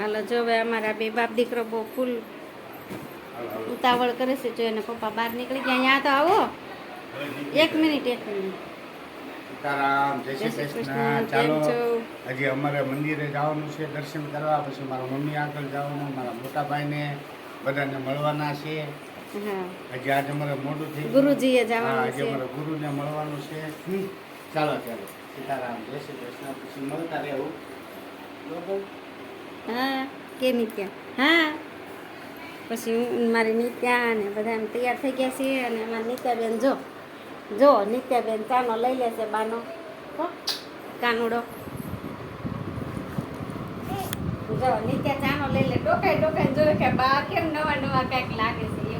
હાલો જો હવે અમારા બે બાપ દીકરો બહુ ફૂલ ઉતાવળ કરે છે જો એને પપ્પા બહાર નીકળી ગયા. અહીંયા તો આવો. એક મિનિટ એક મિનિટ. સીતારામ જય શ્રી કૃષ્ણ. ચાલો હજી અમારે મંદિરે જવાનું છે દર્શન કરવા. પછી મારા મમ્મી આગળ જવાનું મારા મોટા ભાઈને બધાને મળવાના છે. હજી આજે અમારે મોડું થઈ ગુરુજીએ જવાનું આજે ગુરુને મળવાનું છે. ચાલો ચાલો. સીતારામ જય શ્રી કૃષ્ણ. પછી મળતા રહેવું. બરોબર? હા કે નિત્યા? હા. પછી હું મારી નિત્યા ને બધા એમ તૈયાર થઈ ગયા છીએ અને અમારી નિત્યાબેન જો જો નિત્યાબેન ચાનો લઈ લેશે બાનો. હો, કાનુડો. જો નિત્યા ચાનો લઈ લે. ડોકાઈ ટોકાઈ જોયું કે બા કેમ નવા નવા કાંઈક લાગે છે